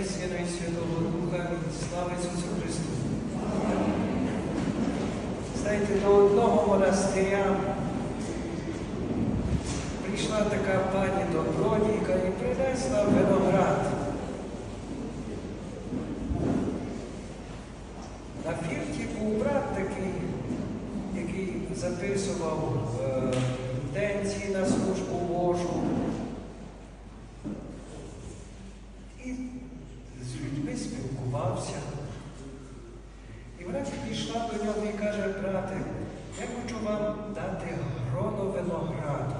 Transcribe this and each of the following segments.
і Сина, і Святого Духа, слава Ісусу Христу. Знаєте, до одного монастиря прийшла така пані добродійка і принесла виноград. На фірті був брат такий, який записував е, інтенції на службу Божу. І з людьми спілкувався. І підійшла до нього і каже, брате, я хочу вам дати гроно винограду.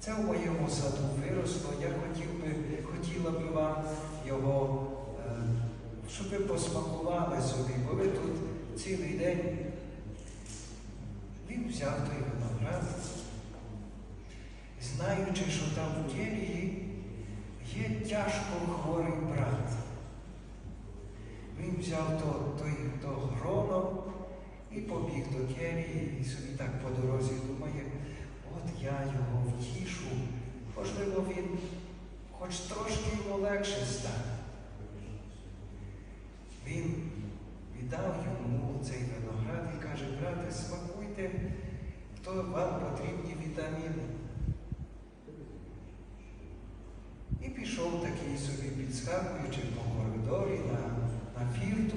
Це в моєму саду виросло, я хотів би, хотіла би вам його, е, щоб ви посмакували собі, бо ви тут цілий день. Він взяв той виноград, знаючи, що там в келії є тяжко хворий брат. Він взяв то, той, то гроно і побіг до келії, і собі так по дорозі думає, от я його втішу, можливо, він хоч трошки йому легше стане. Він віддав йому цей виноград і каже, брате, смакуйте, то вам потрібні вітаміни. І пішов такий собі підскакуючи по коридорі на, на фірту.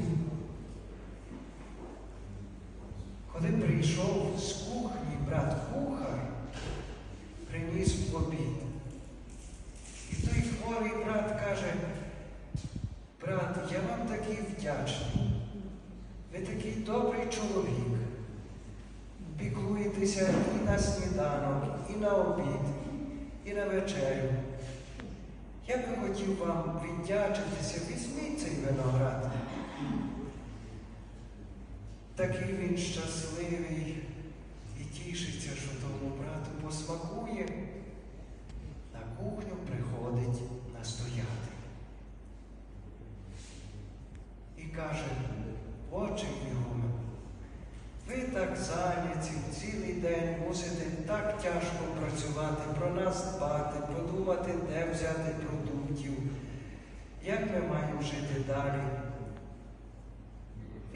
Коли прийшов з кухні брат кухар, приніс обід. І той хворий брат каже, брат, я вам такий вдячний. Ви такий добрий чоловік. Піклуєтеся і на сніданок, і на обід, і на вечерю. Я би хотів вам віддячитися, візьміть цей виноград. Такий він щасливий і тішиться, що тому брату посмакує. На кухню приходить настояти. І каже, отче його, ви так зайняті цілий день мусите так тяжко працювати, про нас дбати, продумати, де взяти продуктів, як ми маємо жити далі.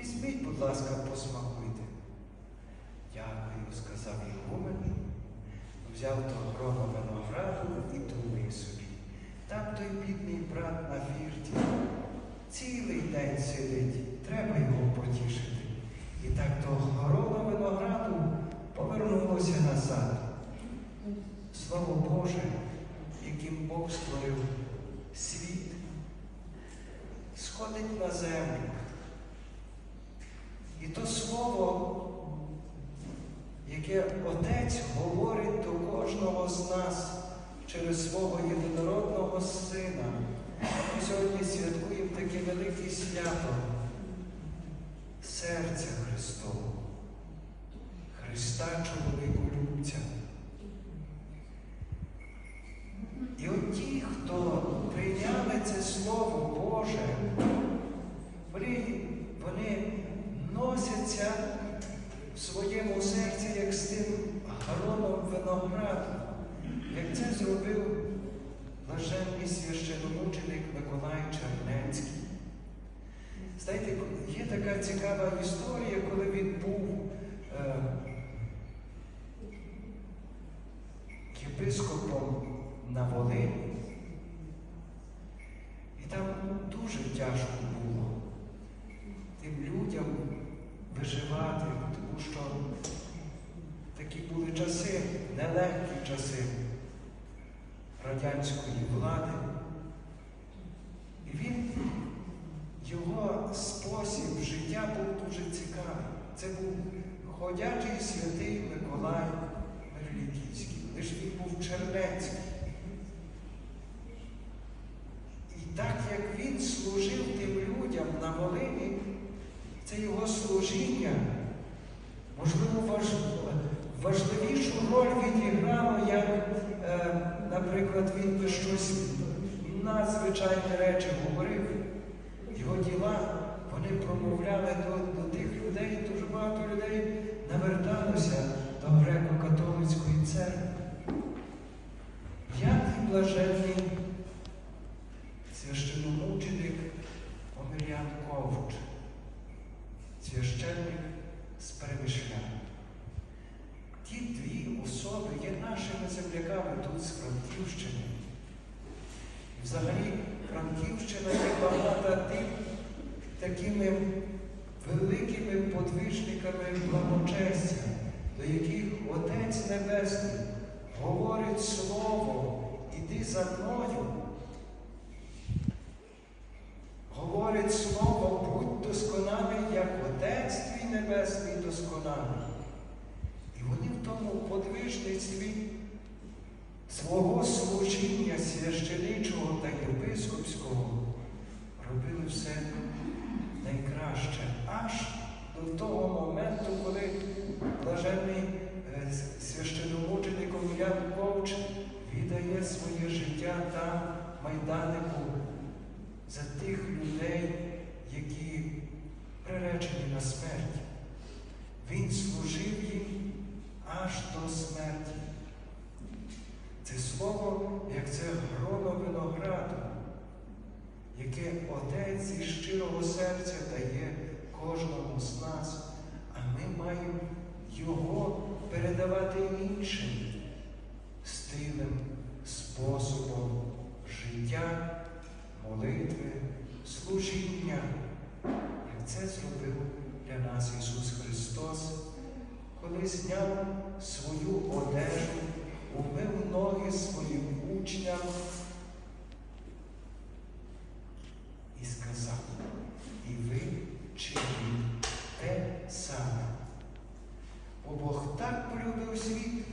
Візьміть, будь ласка, посмакуйте. Дякую, сказав його мені, взяв то гроно винограду і думає собі. Там той бідний брат на фірті. Цілий день сидить, треба його потішити. І так то гроно винограду повернулося назад. Слово Боже, яким Бог створив світ, сходить на землю. І то слово, яке Отець говорить до кожного з нас через свого єдинородного Сина. Ми сьогодні святкуємо таке велике свято серця Христового, Христа чоловіколюбця. І от ті, хто прийняли це Слово Боже, вони, вони носяться в своєму серці, як з тим гроном винограду, як це зробив блаженний священомученик Миколай Чернецький. Знаєте, є така цікава історія, коли він був е, єпископом на Волині. І там дуже тяжко було тим людям виживати, тому що такі були часи, нелегкі часи радянської влади. І він, його спосіб життя був дуже цікавий. Це був ходячий святий Миколай Мерліківський, лише він був Чернецький. І так як він служив тим людям на Волині, це його служіння, можливо, важливішу роль відіграло, як, е, наприклад, він би щось надзвичайні речі говорив. Його діла, вони промовляли до, до тих людей, дуже багато людей наверталося до греко-католицької церкви. Як і блаженний священник священномученик Омельян Ковч, священник з Перемишля. Ті дві особи є земляками тут з Франківщини. І взагалі Франківщина є багата тим, такими великими подвижниками благочестя, до яких Отець Небесний говорить Слово, іди за мною. Говорить Слово, будь досконалий, як Отець твій Небесний досконалий. І вони в тому подвижництві свого служіння священичого та єпископського робили все найкраще, аж до того моменту, коли блаженний е, священомученик Омелян Ковч віддає своє життя там, майданику, за тих людей, які приречені на смерть. Він служив їм аж до смерті. Слово, як це гроно винограду, яке Отець зі щирого серця дає кожному з нас, а ми маємо його передавати іншим стилем, способом життя, молитви, служіння, як це зробив для нас Ісус Христос, коли зняв свою одежу, умив ноги своїм учням і сказав, і ви чиніть те саме. Бо Бог так полюбив світ,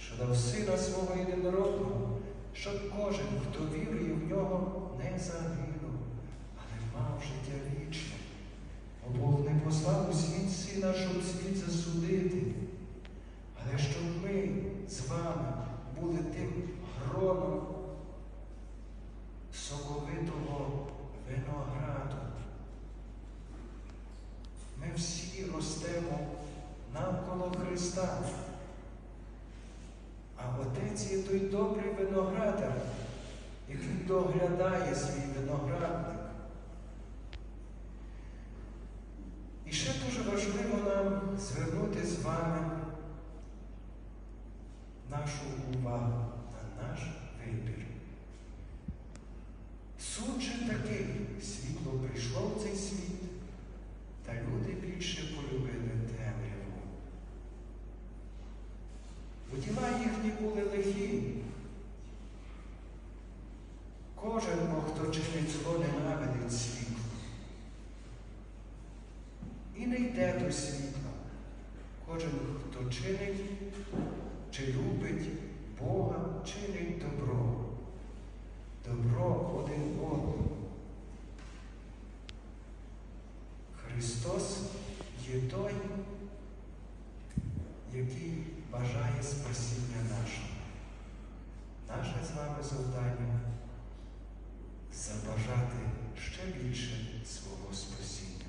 що дав сина свого єдинородного, щоб кожен, хто вірує в нього, не загинув, але мав життя вічне. Бо Бог не послав у світ сина, щоб світ засудити, але щоб ми з вами були тим гроном соковитого винограду. Ми всі ростемо навколо Христа. А Отець є той добрий виноградар, який доглядає свій виноградник. І не йде до світла. Кожен, хто чинить, чи любить Бога, чинить добро. Добро один одному. Христос є той, який бажає спасіння нашого. Наше з вами завдання забажати ще більше свого спасіння.